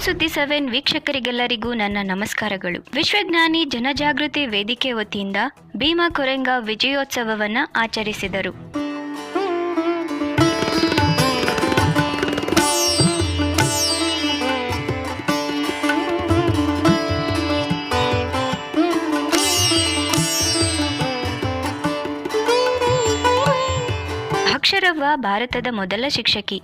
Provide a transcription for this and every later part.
ಸುದ್ದಿ ಸೆವೆನ್ ವೀಕ್ಷಕರಿಗೆಲ್ಲರಿಗೂ ನನ್ನ ನಮಸ್ಕಾರಗಳು. ವಿಶ್ವಜ್ಞಾನಿ ಜನಜಾಗೃತಿ ವೇದಿಕೆ ವತಿಯಿಂದ ಭೀಮಾ ಕೊರೆಂಗ ವಿಜಯೋತ್ಸವವನ್ನು ಆಚರಿಸಿದರು. ಅಕ್ಷರವ್ವ ಭಾರತದ ಮೊದಲ ಶಿಕ್ಷಕಿ.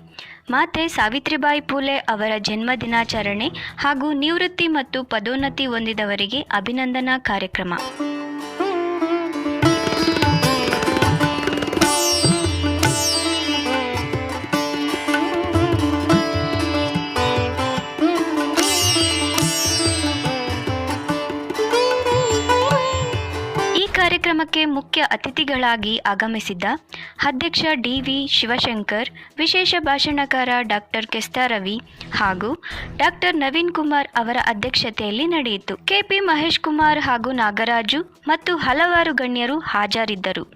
ಮಾತೆ ಸಾವಿತ್ರಿಬಾಯಿ ಪೂಲೆ ಅವರ ಜನ್ಮ ದಿನಾಚರಣೆ ಹಾಗೂ ನಿವೃತ್ತಿ ಮತ್ತು ಪದೋನ್ನತಿ ಹೊಂದಿದವರಿಗೆ ಅಭಿನಂದನಾ ಕಾರ್ಯಕ್ರಮ. ಕಾರ್ಯಕ್ರಮಕ್ಕೆ ಮುಖ್ಯ ಅತಿಥಿಗಳಾಗಿ ಆಗಮಿಸಿದ್ದ ಅಧ್ಯಕ್ಷ ಡಿವಿ ಶಿವಶಂಕರ್, ವಿಶೇಷ ಭಾಷಣಕಾರ ಡಾಕ್ಟರ್ ರವಿ ಹಾಗೂ ಡಾಕ್ಟರ್ ನವೀನ್ ಕುಮಾರ್ ಅವರ ಅಧ್ಯಕ್ಷತೆಯಲ್ಲಿ ನಡೆಯಿತು. ಕೆಪಿ ಮಹೇಶ್ ಕುಮಾರ್ ಹಾಗೂ ನಾಗರಾಜು ಮತ್ತು ಹಲವಾರು ಗಣ್ಯರು ಹಾಜರಿದ್ದರು.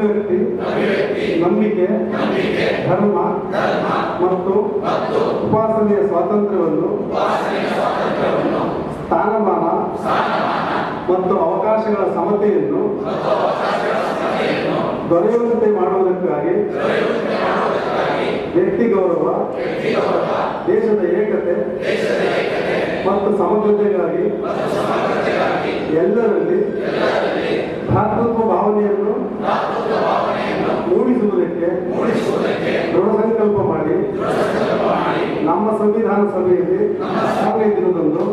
ಅಭಿವ್ಯಕ್ತಿ ನಂಬಿಕೆ ಧರ್ಮ ಮತ್ತು ಉಪಾಸನೆಯ ಸ್ವಾತಂತ್ರ್ಯವನ್ನು ಸ್ಥಾನಮಾನ ಮತ್ತು ಅವಕಾಶಗಳ ಸಮತೆಯನ್ನು ದೊರೆಯುವಂತೆ ಮಾಡುವುದಕ್ಕಾಗಿ ವ್ಯಕ್ತಿ ಗೌರವ ದೇಶದ ಏಕತೆ ಮತ್ತು ಸಮಗ್ರತೆಗಾಗಿ ಎಲ್ಲರಲ್ಲಿ ಭ್ರಾತೃತ್ವ ಭಾವನೆಯನ್ನು ಮೂಡಿಸುವುದಕ್ಕೆ ದೃಢ ಸಂಕಲ್ಪ ಮಾಡಿ ನಮ್ಮ ಸಂವಿಧಾನ ಸಭೆಯಲ್ಲಿ ಹದಿನೈದು ದಿನದಂದು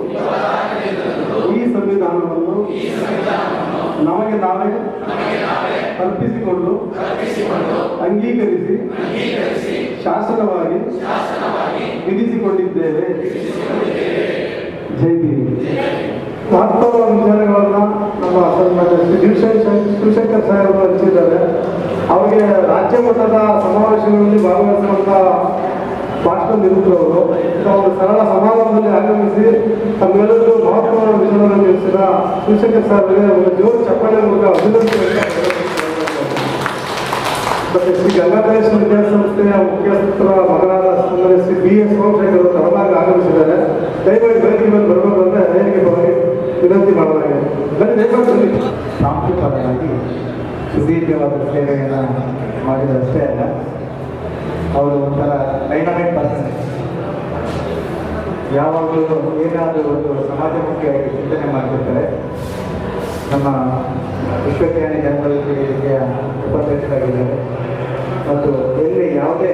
ಈ ಸಂವಿಧಾನವನ್ನು ನಮಗೆ ನಾವೇ ಕಲ್ಪಿಸಿಕೊಂಡು ಅಂಗೀಕರಿಸಿ ಶಾಸನವಾಗಿ ವಿಧಿಸಿಕೊಂಡಿದ್ದೇವೆ. ಜೈ ಸನ್ಮಾನ್ಯ ಶ್ರೀ ಶಿವಶಂಕರ್ ಸರ್ ಹಂಚಿದ್ದಾರೆ ಅವರಿಗೆ ರಾಜ್ಯ ಮಟ್ಟದ ಸಮಾವೇಶಗಳಲ್ಲಿ ಭಾಗವಹಿಸುವಂತ ಭಾಷಣ ನಿರೂಪರು ಅವರು ಸರಳ ಸಮಾರಂಭದಲ್ಲಿ ಆಗಮಿಸಿ ತಮ್ಮೆಲ್ಲರಿಗೂ ಮಹತ್ವದ ವಿಚಾರಗಳನ್ನು ತಿಳಿಸಿದ ಶಿವಶಂಕರ್ ಅವರಿಗೆ ಒಂದು ಜೋರು ಚಪ್ಪಾಳೆ ಮೂಲಕ ಅಭಿನಂದನೆ ಮತ್ತೆ ಶ್ರೀ ಗಂಗಾಧರೇಶ್ವರ ವಿದ್ಯಾಸಂಸ್ಥೆಯ ಮುಖ್ಯಸ್ಥರ ಮಗನಾದ ಶ್ರೀ ಬಿ ಎಸ್ ಸೋಮಶೇಖರ್ ಅವರು ತಡವಾಗಿ ಆಗಮಿಸಿದ್ದಾರೆ ದಯವಿಟ್ಟು ಬೆಳಗ್ಗೆ ಮೇಲೆ ಬರಬೇಕು ಅಂತ ಪರವಾಗಿ ವಿನಂತಿ ಮಾಡಲಾಗಿದೆ ಬನ್ನಿ ಸುದೀರ್ಘವಾದ ಸೇವೆಯನ್ನು ಮಾಡಿದಷ್ಟೇ ಅಲ್ಲ, ಅವರು ಒಂಥರ ಡೈನಾಮಿಕ್ ಪರ್ಸನ್ ಯಾವಾಗಲೂ ಏನಾದರೂ ಒಂದು ಸಮಾಜಮುಖಿಯಾಗಿ ಚಿಂತನೆ ಮಾಡ್ತಿರ್ತಾರೆ. ನಮ್ಮ ವಿಶ್ವಜ್ಞಾನಿ ಜನಗಳಿಗೆ ಉಪಾಧ್ಯಕ್ಷರಾಗಿದ್ದಾರೆ. ಮತ್ತು ಎಲ್ಲಿ ಯಾವುದೇ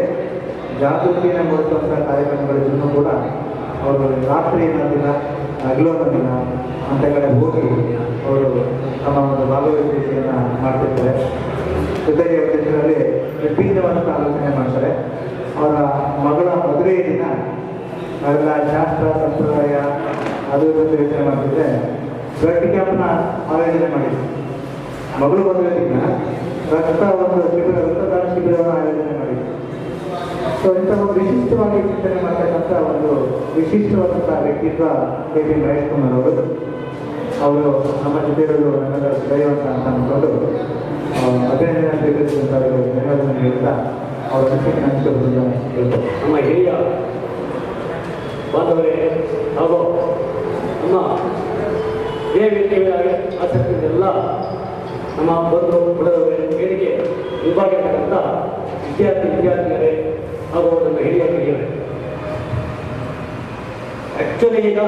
ಜಾಗೃತಿಯನ್ನು ಮೂಡಿಸುವಂಥ ಕಾರ್ಯಕ್ರಮಗಳಿದ್ದರೂ ಕೂಡ ಅವರು ರಾತ್ರಿ ದಿನ ಹಗಲು ದಿನ, ಅಂತ ಕಡೆ ಹೋಗಿ ಅವರು ತಮ್ಮ ಒಂದು ಭಾಗವಹಿಸುವಿಕೆಯನ್ನು ಮಾಡ್ತಿರ್ತಾರೆ. ಜೊತೆಗೆ ಇದರಲ್ಲಿ ವಿಭಿನ್ನವಾದಂಥ ಆಲೋಚನೆ ಮಾಡ್ತಾರೆ. ಅವರ ಮಗಳ ಮದುವೆಯ ದಿನ, ಅವೆಲ್ಲ ಶಾಸ್ತ್ರ, ಸಂಪ್ರದಾಯ, ಅದು ಜೊತೆ ಯೋಚನೆ ಮಾಡ್ತಿದ್ರೆ ಬ್ಲಡ್ ಕ್ಯಾಂಪ್ನ ಆಯೋಜನೆ ಮಾಡಿದ್ರು. ಮಗಳು ಮದುವೆ ದಿನ, ರಕ್ತ ಒಂದು ಶಿಬಿರ, ರಕ್ತದಾನ ಶಿಬಿರವನ್ನು ಆಯೋಜನೆ ಮಾಡಿದ್ರು. ಸೊ ಒಂದು ವಿಶಿಷ್ಟವಾಗಿ ಚಿಂತನೆ ಮಾಡ್ತಕ್ಕಂಥ ಒಂದು ವಿಶಿಷ್ಟವಾದಂಥ ವ್ಯಕ್ತಿತ್ವ ಕೆ ಪಿ ಮಹೇಶ್ ಕುಮಾರ್ ಅವರು. ಅವರು ನಮ್ಮ ಜೊತೆ ಇರೋದು ನನ್ನೆಲ್ಲ ದೈವಂತ ಅಂತ ಅಂದ್ಕೊಂಡು ಅಭಿನಂದನೆ ಸ್ವೀಕರಿಸಿದಂಥ ಧನ್ಯವಾದವನ್ನು ಹೇಳ್ತಾ ಅವರ ನಮ್ಮ ಹಿರಿಯ ಬಾಂಧವರೇ, ಹಾಗೂ ನಮ್ಮ ದೇವಿದೇವಿಯಾಗಿ ಆಸಕ್ತಿಯೆಲ್ಲ ನಮ್ಮ ಬಂಧು, ಬಡವರೇ ವೇದಿಕೆ ವಿಭಾಗತಕ್ಕಂಥ ವಿದ್ಯಾರ್ಥಿ, ವಿದ್ಯಾರ್ಥಿಗಳೇ ಹಾಗೂ ನಮ್ಮ ಹಿರಿಯ ಹಿರಿಯರೇ ಆ್ಯಕ್ಚುಲಿ ಈಗ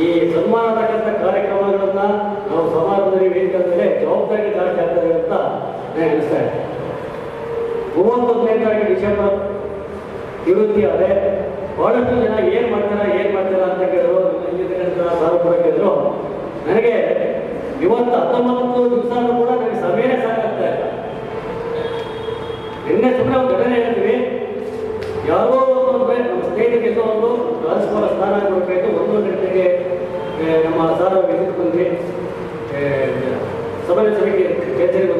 ಈ ಸನ್ಮಾನ ತಕ್ಕಂಥ ಕಾರ್ಯಕ್ರಮಗಳನ್ನ ನಾವು ಸಮಾಜದಲ್ಲಿ ಬೇಕಂದರೆ ಜವಾಬ್ದಾರಿ ಜಾಸ್ತಿ ಆಗ್ತದೆ ಅಂತ ನನಗೆ ಅನಿಸ್ತಾ ಇದೆ. ಮೂವತ್ತೊಂದನೇ ತಾರೀಕು ಡಿಸೆಂಬರ್ ನಿವೃತ್ತಿ ಆದರೆ ಬಹಳಷ್ಟು ಜನ ಏನು ಮಾಡ್ತಾರ ಏನು ಮಾಡ್ತಾರ ಅಂತ ಕೇಳಿದ್ರು ಸಾರ್ವಜನಿಕರು ನನಗೆ ಇವತ್ತು ಹತ್ತೊಂಬತ್ತು pueden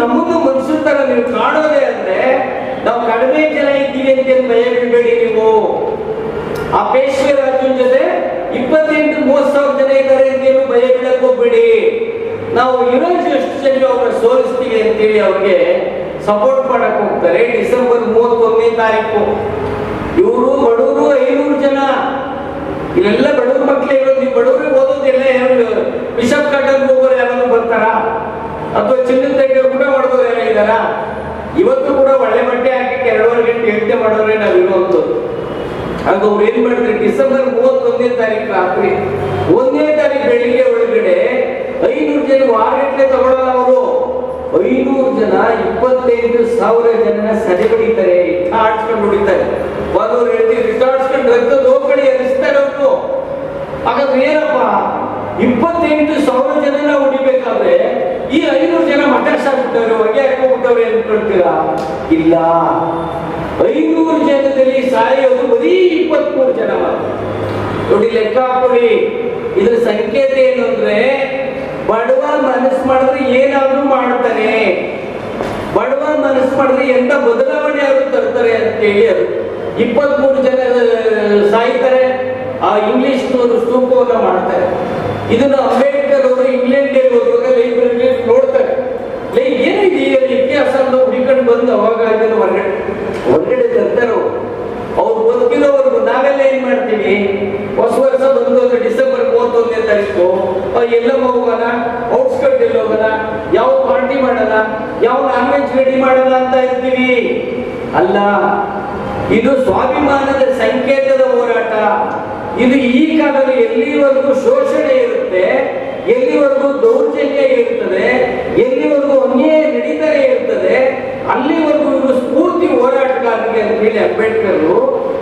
ನಮ್ಮನ್ನು ಮನುಷ್ಯರ ತರ ನೀವು ಕಾಣೋದೇ ಅಂದ್ರೆ ನಾವು ಕಡಿಮೆ ಜನ ಇದ್ದೀವಿ ಅಂತ ಏನ್ ಭಯ ಬಿಡಬೇಡಿ ನೀವು. ಆ ಪೇಶ್ವೆ ರಾಜನ ಜೊತೆ ಇಪ್ಪತ್ತೆಂಟು ಮೂವತ್ ಸಾವಿರ ಜನ ಇದ್ದಾರೆ ಅಂತ ಏನು ಭಯ ಬಿಡಕ್ ಹೋಗ್ಬೇಡಿ. ನಾವು ಇರೋದು ಎಷ್ಟು ಜನ ಅವ್ರನ್ನ ಸೋಲಿಸ್ತೀವಿ ಅಂತೇಳಿ ಅವ್ರಿಗೆ ಸಪೋರ್ಟ್ ಮಾಡಕ್ ಹೋಗ್ತಾರೆ. ಡಿಸೆಂಬರ್ ಮೂವತ್ತೊಂದನೇ ತಾರೀಕು. ಇವರು ಬಡವರು ಐನೂರು ಜನ. ಇಲ್ಲೆಲ್ಲ ಬಡವ್ರ ಮಕ್ಳು ಇರೋದು. ನೀವು ಬಡವ್ರಿಗೆ ಓದೋದಿಲ್ಲ ಆಗ ಅವ್ರು ಏನ್ ಮಾಡಿದ್ರು ಡಿಸೆಂಬರ್ ಮೂವತ್ತೊಂದನೇ ತಾರೀಕು ರಾತ್ರಿ. ಒಂದನೇ ತಾರೀಕು ಬೆಳಿಗ್ಗೆ ಒಳಗಡೆ ಐನೂರು ಜನ ವಾರಂಟ್ಲೆ ತಗೊಳ್ಳಲ್ಲ ಅವರು. ಐನೂರು ಜನ, ಇಪ್ಪತ್ತೈದು ಸಾವಿರ ಜನ ಸದೆ ಹೊಡಿತಾರೆ ಆಡ್ಸ್ಕೊಂಡು ಹೊಡಿತಾರೆ ಬಂದವರು ಹೇಳ್ತೀವಿ ರಿಟಾರ್ಡ್ಸ್ಕೊಂಡು ರಕ್ತದ ಹೋಗ್ಕಡೆ ಎರಿಸ್ತಾರೆ ಅವರು. ಹಾಗಾದ್ರೆ ಏನಪ್ಪ? ಇಪ್ಪತ್ತೆಂಟು ಸಾವಿರ ಜನ ಹೊಡಿಬೇಕಾದ್ರೆ ಈ ಐನೂರು ಜನ ಮಠಾಶ್ ಆಗ್ಬಿಟ್ಟವ್ರು ಹೊಗೆ ಇಲ್ಲ. ಐನೂರು ಜನದಲ್ಲಿ ಸಾಯೋದು ಬರೀ ಇಪ್ಪತ್ಮೂರು ಜನ ನೋಡಿ ಲೆಕ್ಕ ಹಾಕೊಳ್ಳಿ. ಇದ್ರ ಸಂಕೇತ ಏನು ಅಂದ್ರೆ, ಬಡವ ಮನಸ್ಸು ಮಾಡಿದ್ರೆ ಏನಾದ್ರೂ ಮಾಡ್ತಾನೆ. ಬಡವ ಮನಸ್ಸು ಮಾಡಿದ್ರೆ ಎಂತ ಬದಲಾವಣೆ ಅವರು ತರ್ತಾರೆ ಅಂತೇಳಿ ಅದು. ಇಪ್ಪತ್ಮೂರು ಜನ ಸಾಯ್ತಾರೆ. ಆ ಇಂಗ್ಲಿಷ್ ಸ್ತೂಪವನ್ನ ಮಾಡ್ತಾರೆ. ಇದನ್ನ ಅಂಬೇಡ್ಕರ್ ಅವರು ಇಂಗ್ಲೆಂಡ್ ಹೋಗುವಾಗ ಲೈಬ್ರರಿ ನೋಡ್ತಾರೆ ಲೈ ಏನಿದೆ ಈ ಇತಿಹಾಸ ಅಂತ ಹುಡುಕೊಂಡು ಬಂದು ಅವಾಗ ಅದನ್ನು ಹೊರಗಡೆ ಹೊರಗಡೆ ತರ್ತಾರೋ ಅವ್ರು ಬದುಕಿರೋವರೆಗೂ ನಾವೆಲ್ಲ ಏನ್ ಮಾಡ್ತೀವಿ? ಹೊಸ ವರ್ಷ ಬಂದು ಡಿಸೆಂಬರ್ ಮೂವತ್ತೊಂದನೇ ತಾರೀಕು. ಎಲ್ಲ ಹೋಗೋಣ? ಔಟ್ಸ್ಕಟ್ ಎಲ್ಲಿ ಹೋಗೋಣ? ಯಾವ ಪಾರ್ಟಿ ಮಾಡೋಣ? ಯಾವ ನಾನ್ ವೆಜ್ ರೆಡಿ ಮಾಡೋಣ ಅಂತ ಇರ್ತೀವಿ. ಅಲ್ಲ, ಇದು ಸ್ವಾಭಿಮಾನದ ಸಂಕೇತದ ಹೋರಾಟ. ಇದು ಈ ಕಾಲದಲ್ಲಿ ಎಲ್ಲಿವರೆಗೂ ಶೋಷಣೆ ಇರುತ್ತೆ, ಎಲ್ಲಿವರೆಗೂ ದೌರ್ಜನ್ಯ ಇರ್ತದೆ, ಎಲ್ಲಿವರೆಗೂ ಅನ್ಯಾಯ ನಡೀತಾರೆ ಇರ್ತದೆ ಅಲ್ಲಿವರೆಗೂ ಇವರು ಸ್ಫೂರ್ತಿ ಹೋರಾಟಗಾರರಿಗೆ ಅಂತ ಹೇಳಿ ಅಂಬೇಡ್ಕರ್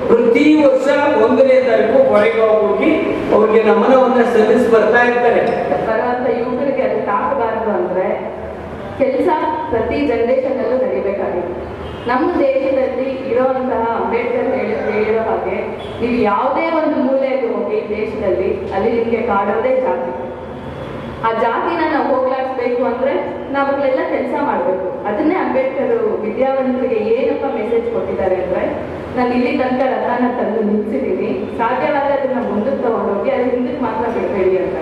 ಪ್ರತಿ ವರ್ಷ ಒಂದನೇ ತಾರೀಕು ಹೊರಗೆ ಹೋಗಿ ಅವ್ರಿಗೆ ನಮನವನ್ನ ಸಲ್ಲಿಸಿ ಬರ್ತಾ ಇರ್ತಾರೆ. ಬರುವಂತ ಯುವಕರಿಗೆ ಅದು ತಾಕಬಾರದು ಅಂದ್ರೆ ಕೆಲಸ ಪ್ರತಿ ಜನರೇಷನ್ ಅಲ್ಲೂ ನಡಿಬೇಕಾಗಿದೆ ನಮ್ಮ ದೇಶದಲ್ಲಿ ಇರೋಂತಹ ಅಂಬೇಡ್ಕರ್ ಹೇಳಿ ಹೇಳಿರೋ ಹಾಗೆ, ನೀವು ಯಾವುದೇ ಒಂದು ಮೂಲೆಯಲ್ಲಿ ಹೋಗಿ ದೇಶದಲ್ಲಿ ಅಲ್ಲಿ ನಿಮಗೆ ಕಾಡೋದೇ ಜಾತಿ. ಆ ಜಾತಿನ ನಾವು ಹೋಗ್ಲಾಡಿಸ್ಬೇಕು ಅಂದ್ರೆ ನಾವುಗಳೆಲ್ಲ ಕೆಲಸ ಮಾಡಬೇಕು. ಅದನ್ನೇ ಅಂಬೇಡ್ಕರ್ ವಿದ್ಯಾವಂತರಿಗೆ ಏನಪ್ಪ ಮೆಸೇಜ್ ಕೊಟ್ಟಿದ್ದಾರೆ ಅಂದ್ರೆ, ನಾನು ಇಲ್ಲಿ ತನಕ ರಥನ ತಂದು ನಿಲ್ಸಿದ್ದೀನಿ. ಸಾಧ್ಯವಾದ್ರೆ ಅದನ್ನ ಮುಂದಕ್ಕೆ ತಗೊಂಡೋಗಿ ಅದು ಹಿಂದಕ್ಕೆ ಮಾತ್ರ ಬಿಡಬೇಡಿ ಅಂತ.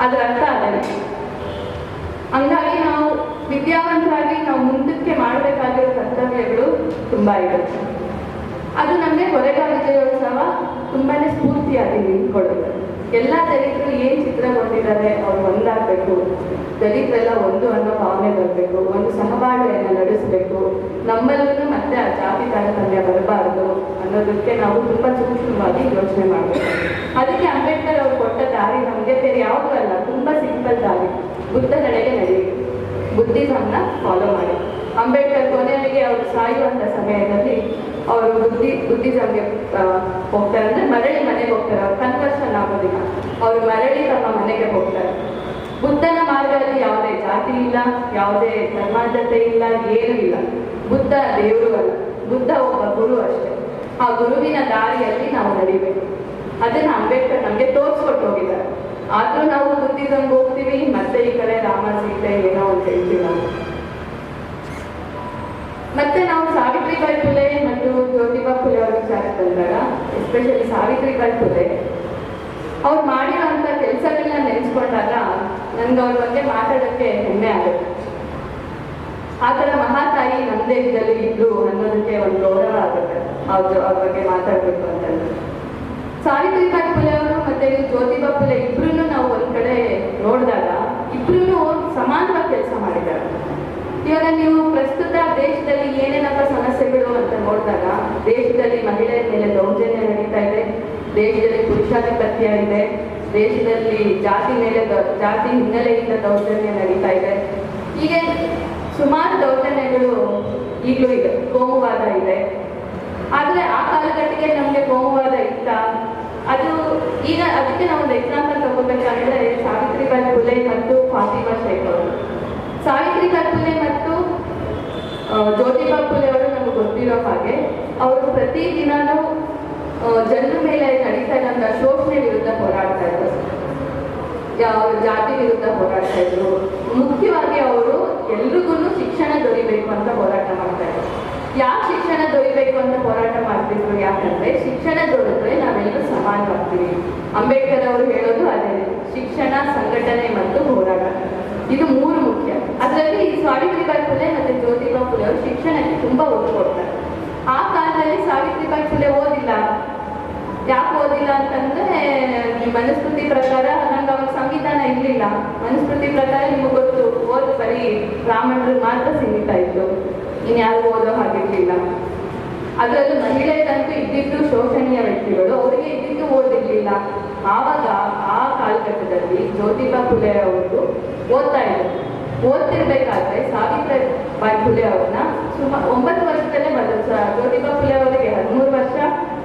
ಅದ್ರ ಅರ್ಥ ಅದೇ ಹಂಗಾಗಿ ನಾವು ವಿದ್ಯಾವಂತರಾಗಿ ನಾವು ಮುಂದಕ್ಕೆ ಮಾಡಬೇಕಾಗಿರೋ ಕರ್ತವ್ಯಗಳು ತುಂಬಾ ಇರುತ್ತೆ ಅದು ನಮಗೆ ಕೊರೆಗ ವಿಜಯೋತ್ಸವ ತುಂಬಾನೇ ಸ್ಫೂರ್ತಿಯಾಗಿ ನಿಂತ್ಕೊಳ್ಳುತ್ತೆ. ಎಲ್ಲ ದಲಿತರು ಏನ್ ಚಿತ್ರ ಕೊಟ್ಟಿದ್ದಾರೆ ಅವ್ರು ಒಂದಾಗಬೇಕು. ದಲಿತರೆಲ್ಲ ಒಂದು ಅನ್ನೋ ಭಾವನೆ ಬರಬೇಕು, ಒಂದು ಸಹಬಾಳ್ವೆಯನ್ನು ನಡೆಸಬೇಕು. ನಮ್ಮಲ್ಲೂ ಮತ್ತೆ ಆ ಜಾತಿ ತಾರತಮ್ಯ ಬರಬಾರದು ಅನ್ನೋದಕ್ಕೆ ನಾವು ತುಂಬಾ ಸೂಕ್ಷ್ಮವಾಗಿ ಯೋಚನೆ ಮಾಡಬೇಕು. ಅದಕ್ಕೆ ಅಂಬೇಡ್ಕರ್ ಅವ್ರು ಕೊಟ್ಟ ದಾರಿ ನಮಗೆ ಬೇರೆ ಯಾವುದೂ ಅಲ್ಲ, ತುಂಬಾ ಸಿಂಪಲ್ ದಾರಿ. ಬುದ್ಧ ನಡೆಗೆ ನಡೆಯಿರಿ ಬುದ್ಧಿಸಮ್ನ ಫಾಲೋ ಮಾಡಿ. ಅಂಬೇಡ್ಕರ್ ಕೊನೆಯಲ್ಲಿ ಅವರು ಸಾಯುವಂತ ಸಮಯದಲ್ಲಿ ಬುದ್ಧಿ ಬುದ್ಧಿ ಆ, ಹೋಗ್ತಾರೆ ಅಂದ್ರೆ ಮರಳಿ ಮನೆಗೆ ಹೋಗ್ತಾರೆ. ಅವ್ರು ಕನ್ವರ್ಷನ್ ಆಗೋದಿಲ್ಲ. ಅವರು ಮರಳಿ ತಮ್ಮ ಮನೆಗೆ ಹೋಗ್ತಾರೆ. ಬುದ್ಧನ ಮಾರ್ಗದಲ್ಲಿ ಯಾವುದೇ ಜಾತಿ ಇಲ್ಲ ಯಾವುದೇ ಧರ್ಮಾಂಧತೆ ಇಲ್ಲ ಏನೂ ಇಲ್ಲ. ಬುದ್ಧ ದೇವರು ಅಲ್ಲ. ಬುದ್ಧ ಒಬ್ಬ ಗುರು ಅಷ್ಟೇ. ಆ ಗುರುವಿನ ದಾರಿಯಲ್ಲಿ ನಾವು ನಡಿಬೇಕು. ಅದನ್ನ ಅಂಬೇಡ್ಕರ್ ನಮಗೆ ತೋರಿಸ್ಕೊಟ್ಟು ಹೋಗಿದ್ದಾರೆ. ಆದ್ರೂ ನಾವು ಬುದ್ಧಿಸಮ್ಗೆ ಹೋಗ್ತೀವಿ ಮತ್ತೆ ಈ ಕಡೆ ರಾಮ ಸೀತೆ ಏನೋ ಅಂತ ಹೇಳ್ತೀವಿ ಮತ್ತೆ ಫುಲೆ ಮತ್ತು ಜ್ಯೋತಿಬಾ ಫುಲೆ ಅವ್ರ ವಿಚಾರಕ್ಕೆ ಬಂದಾಗ ಎಸ್ಪೆಷಲಿ ಸಾವಿತ್ರಿಬಾಯಿ ಫುಲೆ. ಅವ್ರು ಮಾಡಿರೋಂಥ ಕೆಲಸಗಳನ್ನ ನೆನೆಸ್ಕೊಂಡಾಗ ನನ್ಗೆ ಅವ್ರ ಬಗ್ಗೆ ಮಾತಾಡೋಕ್ಕೆ ಹೆಮ್ಮೆ ಆಗುತ್ತೆ. ಆ ಥರ ಮಹಾತಾಯಿ ನಮ್ಮ ದೇಶದಲ್ಲಿ ಇದ್ರು ಅನ್ನೋದಕ್ಕೆ ಒಂದು ಗೌರವ ಆಗುತ್ತೆ. ಅವ್ರ ಅವ್ರ ಬಗ್ಗೆ ಮಾತಾಡಬೇಕು ಅಂತಂದ್ರೆ. ಸಾವಿತ್ರಿಬಾಯಿ ಫುಲೆ ಅವರು ಮತ್ತೆ ಜ್ಯೋತಿಬಾ ಫುಲೆ ಇಬ್ರು ನಾವು ಒಂದ್ ಕಡೆ ನೋಡಿದಾಗ ಇಬ್ರು ಸಮಾನವಾಗಿ ಕೆಲಸ ಮಾಡಿದ್ದಾರೆ. ಇವಾಗ ನೀವು ಪ್ರಸ್ತುತ ದೇಶದಲ್ಲಿ ಏನೇನಪ್ಪ ಸಮಸ್ಯೆಗಳು ಅಂತ ನೋಡಿದಾಗ, ದೇಶದಲ್ಲಿ ಮಹಿಳೆಯರ ಮೇಲೆ ದೌರ್ಜನ್ಯ ನಡೀತಾ ಇದೆ, ದೇಶದಲ್ಲಿ ಪುರುಷಾಧಿಪತ್ಯ ಇದೆ, ದೇಶದಲ್ಲಿ ಜಾತಿ ಮೇಲೆ ಜಾತಿ ಹಿನ್ನೆಲೆಯಿಂದ ದೌರ್ಜನ್ಯ ನಡೀತಾ ಇದೆ. ಹೀಗೆ ಸುಮಾರು ದೌರ್ಜನ್ಯಗಳು ಈಗಲೂ ಇದೆ, ಕೋಮುವಾದ ಇದೆ. ಆದರೆ ಆ ಕಾಲಘಟ್ಟಕ್ಕೆ ನಮಗೆ ಕೋಮುವಾದ ಇತ್ತ. ಅದು ಈಗ ಅದಕ್ಕೆ ನಾವು ಒಂದು ಎಕ್ಸಾಂಪಲ್ ತಗೋಬೇಕಂದ್ರೆ, ಸಾವಿತ್ರಿಬಾಯಿ ಫುಲೆ ಮತ್ತು ಫಾತಿಮಾ ಶೇಖ್ ಅವರು. ಸಾವಿತ್ರಿಬಾಯಿ ಫುಲೆ ಮತ್ತು ಜ್ಯೋತಿಬಾ ಫುಲೆ ಅವರು ನಮಗೆ ಗೊತ್ತಿರೋ ಹಾಗೆ, ಅವರು ಪ್ರತಿ ದಿನಾನೂ ಜನರ ಮೇಲೆ ನಡೀತಾ ಇದ್ದಂಥ ಶೋಷಣೆ ವಿರುದ್ಧ ಹೋರಾಡ್ತಾ ಇದ್ರು. ಜಾತಿ ವಿರುದ್ಧ ಹೋರಾಡ್ತಾ ಇದ್ರು. ಮುಖ್ಯವಾಗಿ ಅವರು ಎಲ್ರಿಗೂ ಶಿಕ್ಷಣ ದೊರಿಬೇಕು ಅಂತ ಹೋರಾಟ ಮಾಡ್ತಾ ಇದ್ರು. ಯಾಕೆ ಶಿಕ್ಷಣ ದೊರಿಬೇಕು ಅಂತ ಹೋರಾಟ ಮಾಡ್ತಿದ್ರು? ಯಾಕಂದ್ರೆ ಶಿಕ್ಷಣ ದೊರೆತ್ರೆ ನಾವೆಲ್ಲರೂ ಸಮಾನವಾಗ್ತೀವಿ ಅಂಬೇಡ್ಕರ್ ಅವರು ಹೇಳೋದು ಅದೇ, ಶಿಕ್ಷಣ, ಸಂಘಟನೆ ಮತ್ತು ಹೋರಾಟ. ಇದು ಮೂರು ಮುಖ್ಯ. ಅದರಲ್ಲಿ ಸಾವಿತ್ರಿಬಾಯಿ ಫುಲೆ ಮತ್ತು ಜ್ಯೋತಿಬಾ ಫುಲೆ ಅವರು ಶಿಕ್ಷಣಕ್ಕೆ ತುಂಬಾ ಒತ್ತು ಕೊಡ್ತಾರೆ. ಆ ಕಾಲದಲ್ಲಿ ಸಾವಿತ್ರಿಬಾಯಿ ಫುಲೆ ಓದಿಲ್ಲ. ಯಾಕೆ ಓದಿಲ್ಲ ಅಂತಂದ್ರೆ ಈ ಮನುಸ್ಮೃತಿ ಪ್ರಕಾರ ನಂಗೆ ಅವಾಗ ಸಂವಿಧಾನ ಇರಲಿಲ್ಲ. ಮನುಸ್ಮೃತಿ ಪ್ರಕಾರ ನಿಮಗೆ ಗೊತ್ತು, ಓದು ಬರೀ ಬ್ರಾಹ್ಮಣರು ಮಾತ್ರ ಸೀಮಿತ ಇತ್ತು ಇನ್ಯಾರು ಓದೋ ಹಾಗಿರ್ಲಿಲ್ಲ ಅದರಲ್ಲೂ ಮಹಿಳೆಯರಂತೂ ಇದ್ದಿದ್ದು ಶೋಷಣೀಯ ವ್ಯಕ್ತಿಗಳು, ಅವರಿಗೆ ಇದ್ದಿದ್ದು ಓದಿರ್ಲಿಲ್ಲ. ಆವಾಗ ಆ ಕಾಲಘಟ್ಟದಲ್ಲಿ ಜ್ಯೋತಿಬಾ ಫುಲೆ ಅವರು ಓದ್ತಾ ಇದ್ರು. ಓದ್ತಿರ್ಬೇಕಾದ್ರೆ ಸಾವಿತ್ರಿಬಾಯಿ ಫುಲೆ ಅವ್ರನ್ನ. ಸುಮಾರು ಒಂಬತ್ತು ವರ್ಷದಲ್ಲೇ ಬಂದರು ಜ್ಯೋತಿಬಾ ಫುಲೆ ಅವರಿಗೆ ಹದಿಮೂರು ವರ್ಷ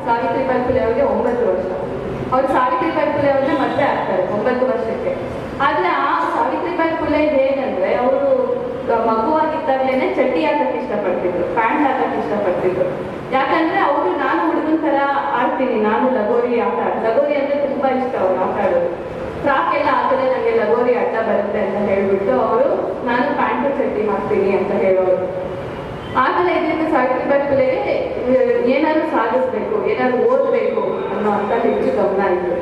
ಸಾವಿತ್ರಿಬಾಯಿ ಫುಲೆ ಅವರಿಗೆ ಒಂಬತ್ತು ವರ್ಷ. ಅವ್ರು ಸಾವಿತ್ರಿಬಾಯಿ ಫುಲೆ ಅವ್ರನ್ನ ಮದ್ವೆ ಆಗ್ತಾರೆ ಒಂಬತ್ತು ವರ್ಷಕ್ಕೆ. ಆದ್ರೆ ಆ ಸಾವಿತ್ರಿಬಾಯಿ ಫುಲೆ ಹೇಗಂದ್ರೆ, ಅವರು ಮಗುವಾಗಿದ್ದಾಗಲೇನೆ ಚಟ್ಟಿ ಹಾಕಕ್ಕೆ ಇಷ್ಟಪಡ್ತಿದ್ರು, ಪ್ಯಾಂಟ್ ಹಾಕಕ್ಕೆ ಇಷ್ಟಪಡ್ತಿದ್ರು. ಯಾಕಂದ್ರೆ ಅವರು ನಾನು ಹುಡುಗನ ತರ ಆಡ್ತೀನಿ, ನಾನು ಲಗೋರಿ ಆಟ ಲಗೋರಿ ಅಂದ್ರೆ ತುಂಬಾ ಇಷ್ಟ ಅವ್ರು ಆಟ ಆಡೋದು. ಫ್ರಾಕ್ ಎಲ್ಲ ಹಾಕಿದ್ರೆ ನನಗೆ ಲಗೋರಿ ಅಡ್ಡ ಬರುತ್ತೆ ಅಂತ ಹೇಳ್ಬಿಟ್ಟು ಪ್ಯಾಂಟು ಹಾಕ್ತೀನಿ ಅಂತ ಹೇಳೋರು. ಆಮೇಲೆ ಇದರಿಂದ ಸಾವಿತ್ರಿಬಾಯಿ ಫುಲೆಗೆ ಏನಾದ್ರು ಸಾಧಿಸ್ಬೇಕು, ಏನಾದ್ರು ಓದಬೇಕು ಅನ್ನೋ ಅಂತ ಹೆಚ್ಚು ಗಮನ ಇತ್ತು.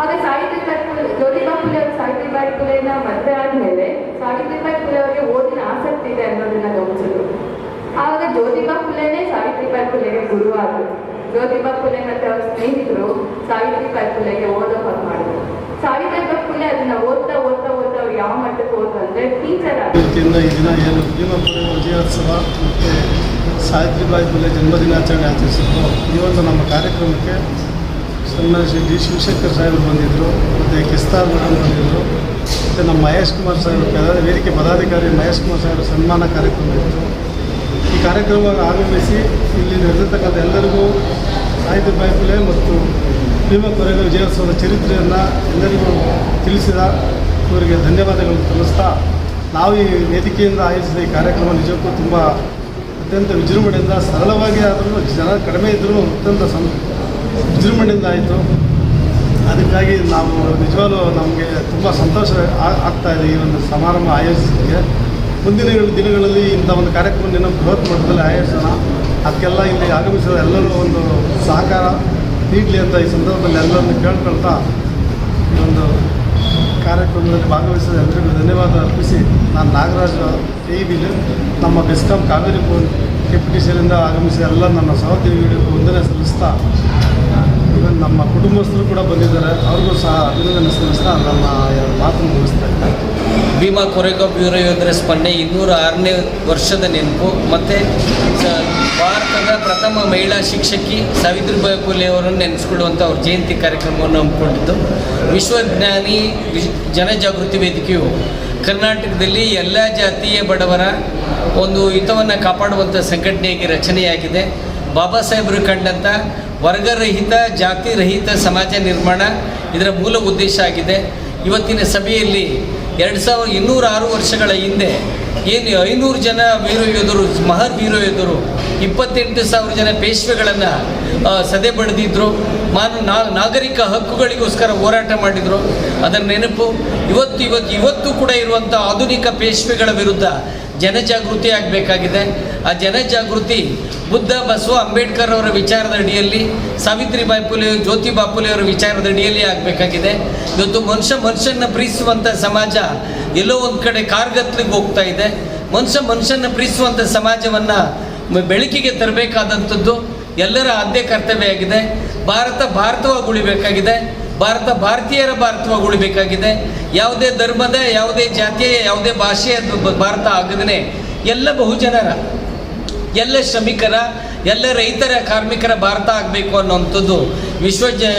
ಆಗ ಸಾವಿತ್ರಿಬಾಯಿ ಫುಲೆ ಜ್ಯೋತಿಬಾ ಫುಲೆ ಅವರು ಸಾವಿತ್ರಿಬಾಯಿ ಫುಲೆನ ಮದುವೆ ಆದ್ಮೇಲೆ ಸಾವಿತ್ರಿಬಾಯಿ ಫುಲೆ ಅವರಿಗೆ ಓದಿನ ಆಸಕ್ತಿ ಇದೆ ಅನ್ನೋದನ್ನ ಗಮನಿಸಿದ್ರು. ಆವಾಗ ಜ್ಯೋತಿಬಾ ಫುಲೆನೇ ಸಾವಿತ್ರಿಬಾಯಿ ಫುಲೆಗೆ ಗುರು ಆದ್ರು ಜ್ಯೋತಿಬಾ ಫುಲೆ ಮತ್ತೆ ಅವ್ರ ಸ್ನೇಹಿತರು ಸಾವಿತ್ರಿಬಾಯಿ ಫುಲೆಗೆ ಓದೋ ಹಾಗೆ ಮಾಡಿದ್ರು. ಸಾವಿತ್ರಿಬಾಯಿ ಫುಲೆ ಅದನ್ನ ಓದ್ತಾ ಓದ್ತಾ ಯಾವ ಮಟ್ಟಕ್ಕೆ ಹೋದ್ರು ಟೀಚರ್ ಆಗಿ. ಈ ದಿನ ಏನು ಭೀಮಪುರ ವಿಜಯೋತ್ಸವ ಮತ್ತು ಸಾವಿತ್ರಿಬಾಯಿ ಫುಲೆ ಜನ್ಮದಿನಾಚರಣೆ ಆಚರಿಸಿದ್ರು. ಒಂದು ನಮ್ಮ ಕಾರ್ಯಕ್ರಮಕ್ಕೆ ಸನ್ಮಾನ್ಯ ಶ್ರೀ ಡಿ ಶಿವಶಂಕರ್ ಸಾಹೇಬರು ಬಂದಿದ್ದರು ಮತ್ತು ಕಿಸ್ತಾರ್ ಮೇಡಮ್ ಬಂದಿದ್ದರು ಮತ್ತು ನಮ್ಮ ಮಹೇಶ್ ಕುಮಾರ್ ಸಾಹೇಬರು ವೇದಿಕೆ ಪದಾಧಿಕಾರಿ ಮಹೇಶ್ ಕುಮಾರ್ ಸಾಹೇಬರ ಸನ್ಮಾನ ಕಾರ್ಯಕ್ರಮ ಇತ್ತು. ಈ ಕಾರ್ಯಕ್ರಮ ಆಗಮಿಸಿ ಇಲ್ಲಿ ನಡೆದಿರ್ತಕ್ಕಂಥ ಎಲ್ಲರಿಗೂ ಸಾಹಿತ್ಯ ಫುಲೆ ಮತ್ತು ಭೀಮ ವಿಜಯೋತ್ಸವದ ಚರಿತ್ರೆಯನ್ನು ಎಲ್ಲರಿಗೂ ತಿಳಿಸಿದ ಇವರಿಗೆ ಧನ್ಯವಾದಗಳನ್ನು ತಿಳಿಸ್ತಾ ನಾವು ಈ ವೇದಿಕೆಯಿಂದ ಆಯೋಜಿಸಿದ ಈ ಕಾರ್ಯಕ್ರಮ ನಿಜಕ್ಕೂ ತುಂಬ ಅತ್ಯಂತ ವಿಜೃಂಭಣೆಯಿಂದ ಸರಳವಾಗಿ ಆದರೂ, ಜನ ಕಡಿಮೆ ಇದ್ದರೂ ಅತ್ಯಂತ ಸಂ, ವಿಜೃಂಭಣೆಯಿಂದ ಆಯಿತು. ಅದಕ್ಕಾಗಿ ನಾವು ನಿಜವಾಗಲೂ ನಮಗೆ ತುಂಬ ಸಂತೋಷ ಆಗ್ತಾ ಇದೆ ಈ ಒಂದು ಸಮಾರಂಭ ಆಯೋಜಿಸಿದ್ದಕ್ಕೆ. ಮುಂದಿನ ದಿನಗಳಲ್ಲಿ ಇಂಥ ಒಂದು ಕಾರ್ಯಕ್ರಮವನ್ನು ಬೃಹತ್ ಮಟ್ಟದಲ್ಲಿ ಆಯೋಜಿಸೋಣ. ಅದಕ್ಕೆಲ್ಲ ಇಲ್ಲಿ ಆಗಮಿಸಿದ ಎಲ್ಲರೂ ಒಂದು ಸಹಕಾರ ನೀಡಲಿ ಅಂತ ಈ ಸಂದರ್ಭದಲ್ಲಿ ಎಲ್ಲರನ್ನು ಕೇಳ್ಕೊಳ್ತಾ ಒಂದು ಕಾರ್ಯಕ್ರಮದಲ್ಲಿ ಭಾಗವಹಿಸಿದ ಎಲ್ಲರಿಗೂ ಧನ್ಯವಾದ ಅರ್ಪಿಸಿ ನಾನು ನಾಗರಾಜ ಟಿ ಬಿಲ್ ನಮ್ಮ ಬೆಸ್ಕಾಂ ಕಾವೇರಿ ಬೋರ್ಡ್ ಸೇರಿಂದ ಆಗಮಿಸಿದ ಎಲ್ಲ ನನ್ನ ಸಹೋದ್ಯೋಗಿಗಳಿಗೂ ವಂದನೆ ಸಲ್ಲಿಸ್ತಾ ಇವನ್ ನಮ್ಮ ಕುಟುಂಬಸ್ಥರು ಕೂಡ ಬಂದಿದ್ದಾರೆ. ಅವ್ರಿಗೂ ಸಹ ಅಭಿನಂದನೆ ಸಲ್ಲಿಸ್ತಾ ನನ್ನ ಮಾತನ್ನು ಮುಗಿಸ್ತಾ ಇದ್ದೀನಿ. ಭೀಮಾ ಕೊರೆಗೋ ಬ್ಯೂರೋ ಯೋಧರ ಸ್ಪಂದನೆ ಇನ್ನೂರ ಆರನೇ ವರ್ಷದ ನೆನಪು. ಮತ್ತು ಭಾರತದ ಪ್ರಥಮ ಮಹಿಳಾ ಶಿಕ್ಷಕಿ ಸಾವಿತ್ರಿಬಾಯಿ ಫುಲೆ ಅವರನ್ನು ನೆನೆಸ್ಕೊಳ್ಳುವಂಥ ಅವ್ರ ಜಯಂತಿ ಕಾರ್ಯಕ್ರಮವನ್ನು ಹಮ್ಮಿಕೊಂಡಿದ್ದು. ವಿಶ್ವಜ್ಞಾನಿ ವಿಶ್- ಜನಜಾಗೃತಿ ವೇದಿಕೆಯು ಕರ್ನಾಟಕದಲ್ಲಿ ಎಲ್ಲ ಜಾತಿಯ ಬಡವರ ಒಂದು ಹಿತವನ್ನು ಕಾಪಾಡುವಂಥ ಸಂಘಟನೆಯಾಗಿ ರಚನೆಯಾಗಿದೆ. ಬಾಬಾ ಸಾಹೇಬರು ಕಂಡಂಥ ವರ್ಗರಹಿತ, ಜಾತಿರಹಿತ ಸಮಾಜ ನಿರ್ಮಾಣ ಇದರ ಮೂಲ ಉದ್ದೇಶ ಆಗಿದೆ. ಇವತ್ತಿನ ಸಭೆಯಲ್ಲಿ ಎರಡು ಸಾವಿರದ ಇನ್ನೂರ ಆರು ವರ್ಷಗಳ ಹಿಂದೆ ಏನು ಐನೂರು ಜನ ವೀರ ಯೋಧರು, ಮಹರ್ ವೀರ ಯೋಧರು, ಇಪ್ಪತ್ತೆಂಟು ಸಾವಿರ ಜನ ಪೇಶ್ವೆಗಳನ್ನು ಸದೆ ಬಡಿದಿದ್ರು. ಮಾನ ನಾಗರಿಕ ಹಕ್ಕುಗಳಿಗೋಸ್ಕರ ಹೋರಾಟ ಮಾಡಿದರು. ಅದರ ನೆನಪು ಇವತ್ತು ಇವತ್ತು ಇವತ್ತು ಕೂಡ ಇರುವಂಥ ಆಧುನಿಕ ಪೇಶ್ವೆಗಳ ವಿರುದ್ಧ ಜನಜಾಗೃತಿ ಆಗಬೇಕಾಗಿದೆ. ಆ ಜನಜಾಗೃತಿ ಬುದ್ಧ ಬಸವ ಅಂಬೇಡ್ಕರ್ ಅವರ ವಿಚಾರದ ಅಡಿಯಲ್ಲಿ ಸಾವಿತ್ರಿಬಾಯಿ ಫುಲೆ ಜ್ಯೋತಿ ಬಾಪುಲೆ ಅವರ ವಿಚಾರದ ಅಡಿಯಲ್ಲಿ ಆಗಬೇಕಾಗಿದೆ. ಇವತ್ತು ಮನುಷ್ಯ ಮನುಷ್ಯನ ಪ್ರೀತಿಸುವಂಥ ಸಮಾಜ ಎಲ್ಲೋ ಒಂದು ಕಡೆ ಕಾರ್ಗತ್ಲಿಗೆ ಹೋಗ್ತಾ ಇದೆ. ಮನುಷ್ಯ ಮನುಷ್ಯನ ಪ್ರೀತಿಸುವಂಥ ಸಮಾಜವನ್ನು ಬೆಳಕಿಗೆ ತರಬೇಕಾದಂಥದ್ದು ಎಲ್ಲರ ಆದ್ಯ ಕರ್ತವ್ಯ ಆಗಿದೆ. ಭಾರತ ಭಾರತವಾಗಿ ಉಳಿಬೇಕಾಗಿದೆ. ಭಾರತ ಭಾರತೀಯರ ಭಾರತವಾಗಿ ಉಳಿಬೇಕಾಗಿದೆ ಯಾವುದೇ ಧರ್ಮದ, ಯಾವುದೇ ಜಾತಿಯ, ಯಾವುದೇ ಭಾಷೆಯ ಭಾರತ ಆಗದೇ ಎಲ್ಲ ಬಹುಜನರ, ಎಲ್ಲ ಶ್ರಮಿಕರ, ಎಲ್ಲ ರೈತರ, ಕಾರ್ಮಿಕರ ಭಾರತ ಆಗಬೇಕು ಅನ್ನುವಂಥದ್ದು ವಿಶ್ವ ಜ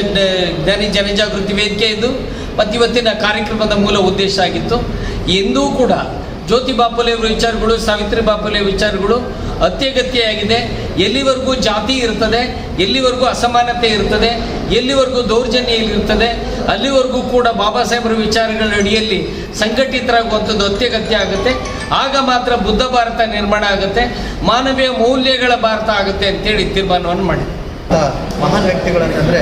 ಜ್ಞಾನಿ ಜನಜಾಗೃತಿ ವೇದಿಕೆ ಇದು. ಮತ್ತು ಇವತ್ತಿನ ಕಾರ್ಯಕ್ರಮದ ಮೂಲ ಉದ್ದೇಶ ಆಗಿತ್ತು. ಎಂದೂ ಕೂಡ ಜ್ಯೋತಿ ಬಾಪುಲೆ ಅವರ ವಿಚಾರಗಳು, ಸಾವಿತ್ರಿ ಬಾಪುಲೆ ವಿಚಾರಗಳು ಅತ್ಯಗತ್ಯ ಆಗಿದೆ. ಎಲ್ಲಿವರೆಗೂ ಜಾತಿ ಇರ್ತದೆ ಎಲ್ಲಿವರೆಗೂ ಅಸಮಾನತೆ ಇರ್ತದೆ, ಎಲ್ಲಿವರೆಗೂ ದೌರ್ಜನ್ಯ ಇರ್ತದೆ ಅಲ್ಲಿವರೆಗೂ ಕೂಡ ಬಾಬಾ ಸಾಹೇಬರ ವಿಚಾರಗಳ ಅಡಿಯಲ್ಲಿ ಸಂಘಟಿತರಾಗುವಂಥದ್ದು ಅತ್ಯಗತ್ಯ ಆಗುತ್ತೆ. ಆಗ ಮಾತ್ರ ಬುದ್ಧ ಭಾರತ ನಿರ್ಮಾಣ ಆಗುತ್ತೆ, ಮಾನವೀಯ ಮೌಲ್ಯಗಳ ಭಾರತ ಆಗುತ್ತೆ ಅಂತೇಳಿ ತೀರ್ಮಾನವನ್ನು ಮಾಡಿ ಮಹಾನ್ ವ್ಯಕ್ತಿಗಳಂತಂದರೆ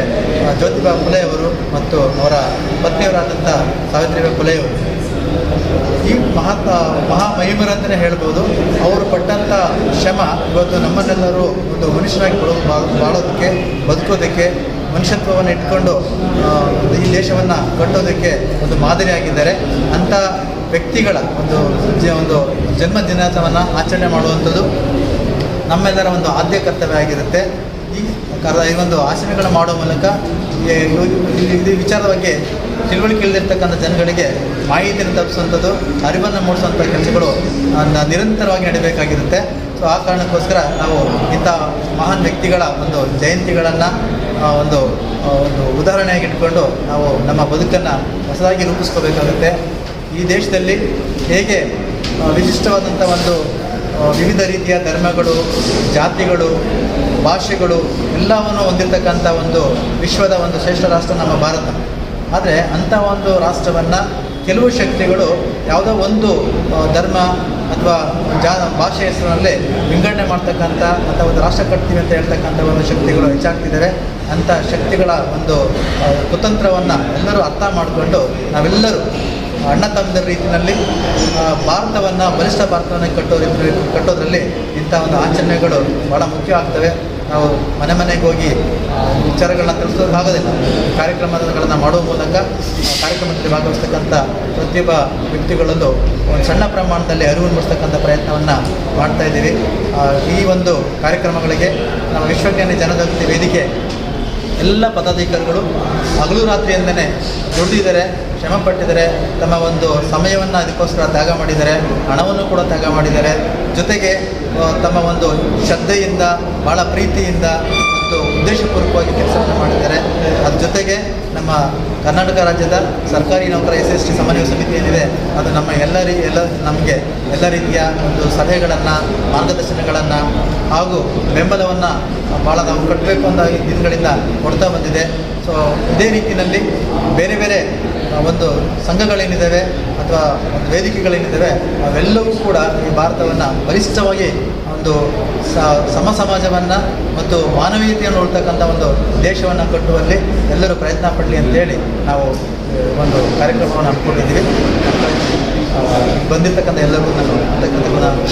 ಜ್ಯೋತಿಬಾ ಫುಲೆ ಅವರು ಮತ್ತು ಅವರ ಪತ್ನಿಯವರಾದಂಥ ಸಾವಿತ್ರಿಬಾ ಫುಲೆಯವರು ಈ ಮಹಾತ್, ಮಹಾಮಹಿಮರು ಅಂತಲೇ ಹೇಳ್ಬೋದು. ಅವರು ಪಟ್ಟಂಥ ಶ್ರಮ ಇವತ್ತು ನಮ್ಮನ್ನೆಲ್ಲರೂ ಒಂದು ಮನುಷ್ಯರಾಗಿ ಬರೋ ಬಾಳೋದಕ್ಕೆ, ಬದುಕೋದಕ್ಕೆ, ಮನುಷ್ಯತ್ವವನ್ನು ಇಟ್ಕೊಂಡು ಈ ದೇಶವನ್ನು ಕಟ್ಟೋದಕ್ಕೆ ಒಂದು ಮಾದರಿಯಾಗಿದ್ದಾರೆ ಅಂಥ ವ್ಯಕ್ತಿಗಳ ಒಂದು ಒಂದು ಜನ್ಮ ದಿನಾಚವನ್ನು ಆಚರಣೆ ಮಾಡುವಂಥದ್ದು ನಮ್ಮೆಲ್ಲರ ಒಂದು ಆದ್ಯ ಕರ್ತವ್ಯ ಆಗಿರುತ್ತೆ. ಈ ಕರ ಈ ಒಂದು ಆಚರಣೆಗಳನ್ನು ಮಾಡುವ ಮೂಲಕ ಈ ವಿಚಾರದ ಬಗ್ಗೆ ತಿಳುವಳಿಕೆ ಇಲ್ಲದಿರ್ತಕ್ಕಂಥ ಜನಗಳಿಗೆ ಮಾಹಿತಿಯನ್ನು ತಪ್ಪಿಸುವಂಥದ್ದು, ಅರಿವನ್ನು ಮೂಡಿಸುವಂಥ ಕೆಲಸಗಳು ನಿರಂತರವಾಗಿ ನಡೀಬೇಕಾಗಿರುತ್ತೆ. ಸೊ ಆ ಕಾರಣಕ್ಕೋಸ್ಕರ ನಾವು ಇಂಥ ಮಹಾನ್ ವ್ಯಕ್ತಿಗಳ ಒಂದು ಜಯಂತಿಗಳನ್ನು ಒಂದು ಒಂದು ಉದಾಹರಣೆಯಾಗಿ ಇಟ್ಕೊಂಡು ನಾವು ನಮ್ಮ ಬದುಕನ್ನು ಹೊಸದಾಗಿ ರೂಪಿಸ್ಕೋಬೇಕಾಗುತ್ತೆ. ಈ ದೇಶದಲ್ಲಿ ಹೇಗೆ ವಿಶಿಷ್ಟವಾದಂಥ ಒಂದು ವಿವಿಧ ರೀತಿಯ ಧರ್ಮಗಳು, ಜಾತಿಗಳು, ಭಾಷೆಗಳು ಎಲ್ಲವನ್ನು ಹೊಂದಿರತಕ್ಕಂಥ ಒಂದು ವಿಶ್ವದ ಒಂದು ಶ್ರೇಷ್ಠ ರಾಷ್ಟ್ರ ನಮ್ಮ ಭಾರತ. ಆದರೆ ಅಂಥ ಒಂದು ರಾಷ್ಟ್ರವನ್ನು ಕೆಲವು ಶಕ್ತಿಗಳು ಯಾವುದೋ ಒಂದು ಧರ್ಮ ಅಥವಾ ಜಾ, ಭಾಷೆ ಹೆಸರಿನಲ್ಲಿ ವಿಂಗಡಣೆ ಮಾಡ್ತಕ್ಕಂಥ ಅಥವಾ ಒಂದು ರಾಷ್ಟ್ರ ಕಟ್ತೀವಿ ಅಂತ ಹೇಳ್ತಕ್ಕಂಥ ಒಂದು ಶಕ್ತಿಗಳು ಹೆಚ್ಚಾಗ್ತಿದ್ದಾರೆ ಅಂಥ ಶಕ್ತಿಗಳ ಒಂದು ಕುತಂತ್ರವನ್ನು ಎಲ್ಲರೂ ಅರ್ಥ ಮಾಡಿಕೊಂಡು ನಾವೆಲ್ಲರೂ ಅಣ್ಣ ತಮ್ಮದ ರೀತಿಯಲ್ಲಿ ಭಾರತವನ್ನು, ಬಲಿಷ್ಠ ಭಾರತವನ್ನು ಕಟ್ಟೋ ಕಟ್ಟೋದ್ರಲ್ಲಿ ಇಂಥ ಒಂದು ಆಚರಣೆಗಳು ಭಾಳ ಮುಖ್ಯ ಆಗ್ತವೆ ನಾವು ಮನೆ ಮನೆಗೆ ಹೋಗಿ ವಿಚಾರಗಳನ್ನ ತಿಳಿಸೋದಾಗೋದಿಲ್ಲ ಕಾರ್ಯಕ್ರಮಗಳನ್ನು ಮಾಡುವ ಮೂಲಕ ಕಾರ್ಯಕ್ರಮದಲ್ಲಿ ಭಾಗವಹಿಸ್ತಕ್ಕಂಥ ಪ್ರತಿಯೊಬ್ಬ ವ್ಯಕ್ತಿಗಳಲ್ಲೂ ಒಂದು ಸಣ್ಣ ಪ್ರಮಾಣದಲ್ಲಿ ಅರಿವು ಮೂಡಿಸ್ತಕ್ಕಂಥ ಪ್ರಯತ್ನವನ್ನು ಮಾಡ್ತಾ ಇದ್ದೀವಿ. ಈ ಒಂದು ಕಾರ್ಯಕ್ರಮಗಳಿಗೆ ನಮ್ಮ ವಿಶ್ವಜ್ಞಾನಿ ಜನಜಾಗೃತಿ ವೇದಿಕೆ ಎಲ್ಲ ಪದಾಧಿಕಾರಿಗಳು ಹಗಲು ರಾತ್ರಿಯಿಂದಲೇ ದುಡಿದಿದ್ದಾರೆ ಶ್ರಮ ಪಟ್ಟಿದ್ದಾರೆ, ತಮ್ಮ ಒಂದು ಸಮಯವನ್ನು ಅದಕ್ಕೋಸ್ಕರ ತ್ಯಾಗ ಮಾಡಿದ್ದಾರೆ, ಹಣವನ್ನು ಕೂಡ ತ್ಯಾಗ ಮಾಡಿದ್ದಾರೆ. ಜೊತೆಗೆ ತಮ್ಮ ಒಂದು ಶ್ರದ್ಧೆಯಿಂದ ಭಾಳ ಪ್ರೀತಿಯಿಂದ ಮತ್ತು ಉದ್ದೇಶಪೂರ್ವಕವಾಗಿ ಕೆಲಸವನ್ನು ಮಾಡಿದ್ದಾರೆ. ಅದ್ರ ಜೊತೆಗೆ ನಮ್ಮ ಕರ್ನಾಟಕ ರಾಜ್ಯದ ಸರ್ಕಾರಿ ನೌಕರ ಎಸ್ ಎಸ್ ಟಿ ಸಮನ್ವಯ ಸಮಿತಿ ಏನಿದೆ, ಅದು ನಮ್ಮ ಎಲ್ಲ ರೀ, ಎಲ್ಲ ನಮಗೆ ಎಲ್ಲ ರೀತಿಯ ಒಂದು ಸಲಹೆಗಳನ್ನು ಮಾರ್ಗದರ್ಶನಗಳನ್ನು ಹಾಗೂ ಬೆಂಬಲವನ್ನು ಭಾಳ ನಾವು ಕಟ್ಟಬೇಕು ಅಂತ ಈ ದಿನಗಳಿಂದ ಕೊಡ್ತಾ ಬಂದಿದೆ. ಸೊ ಇದೇ ರೀತಿಯಲ್ಲಿ ಬೇರೆ ಬೇರೆ ಒಂದು ಸಂಘಗಳೇನಿದ್ದಾವೆ ಅಥವಾ ಒಂದು ವೇದಿಕೆಗಳೇನಿದ್ದಾವೆ, ಅವೆಲ್ಲವೂ ಕೂಡ ಈ ಭಾರತವನ್ನು ಬಲಿಷ್ಠವಾಗಿ ಒಂದು ಸಮ ಸಮಾಜವನ್ನು ಮತ್ತು ಮಾನವೀಯತೆಯನ್ನು ಉಳ್ತಕ್ಕಂಥ ಒಂದು ದೇಶವನ್ನು ಕಟ್ಟುವಲ್ಲಿ ಎಲ್ಲರೂ ಪ್ರಯತ್ನ ಪಡಲಿ ಅಂತೇಳಿ ನಾವು ಒಂದು ಕಾರ್ಯಕ್ರಮವನ್ನು ಹಮ್ಮಿಕೊಂಡಿದ್ದೀವಿ. ಬಂದಿರ್ತಕ್ಕಂಥ ಎಲ್ಲರಿಗೂ ನಾನು ಕೃತಜ್ಞತೆಗಳನ್ನು